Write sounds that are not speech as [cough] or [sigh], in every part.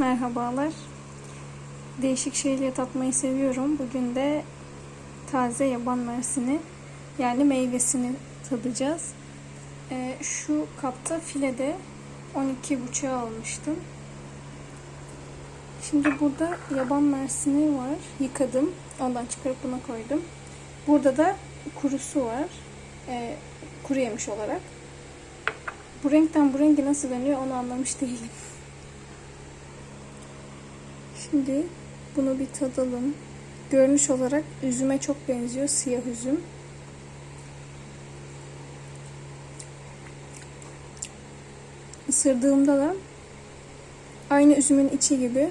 Merhabalar. Değişik şeyleri tatmayı seviyorum. Bugün de taze yaban mersini yani meyvesini tadacağız. Ee, şu kapta filede 12 buçuğa almıştım. Şimdi burada yaban mersini var. Yıkadım. Ondan çıkarıp buna koydum. Burada da kurusu var. Ee, kuru yemiş olarak. Bu renkten bu rengi nasıl dönüyor onu anlamış değilim. [laughs] Şimdi bunu bir tadalım. Görünüş olarak üzüme çok benziyor. Siyah üzüm. Isırdığımda da aynı üzümün içi gibi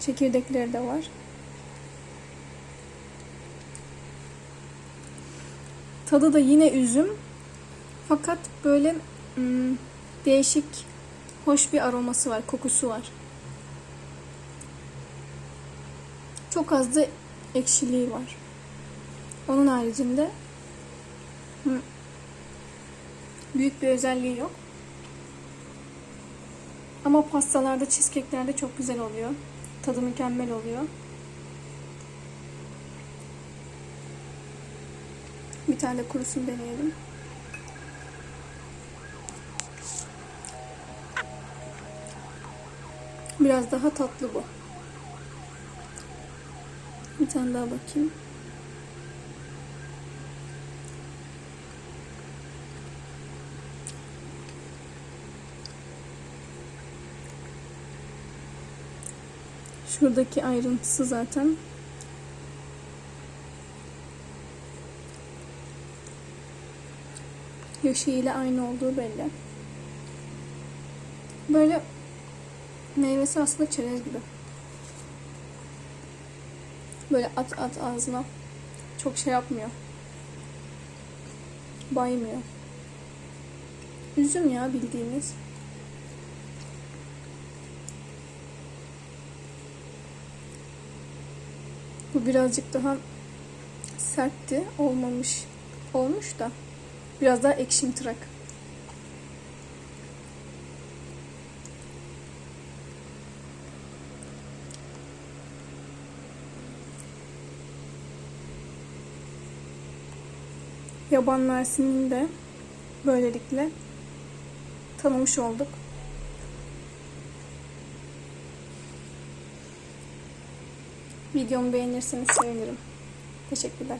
çekirdekleri de var. Tadı da yine üzüm. Fakat böyle hmm, değişik, hoş bir aroması var, kokusu var. Çok az da ekşiliği var. Onun haricinde hmm, büyük bir özelliği yok. Ama pastalarda, cheesecake'lerde çok güzel oluyor. Tadı mükemmel oluyor. Bir tane de kurusunu deneyelim. Biraz daha tatlı bu. Bir tane daha bakayım. Şuradaki ayrıntısı zaten yaşı aynı olduğu belli. Böyle meyvesi aslında çerez gibi. Böyle at at ağzına. Çok şey yapmıyor. Baymıyor. Üzüm ya bildiğiniz. Bu birazcık daha sertti. Olmamış. Olmuş da. Biraz daha ekşimtırak. Yaban mersinini de böylelikle tanımış olduk. Videomu beğenirseniz sevinirim. Teşekkürler.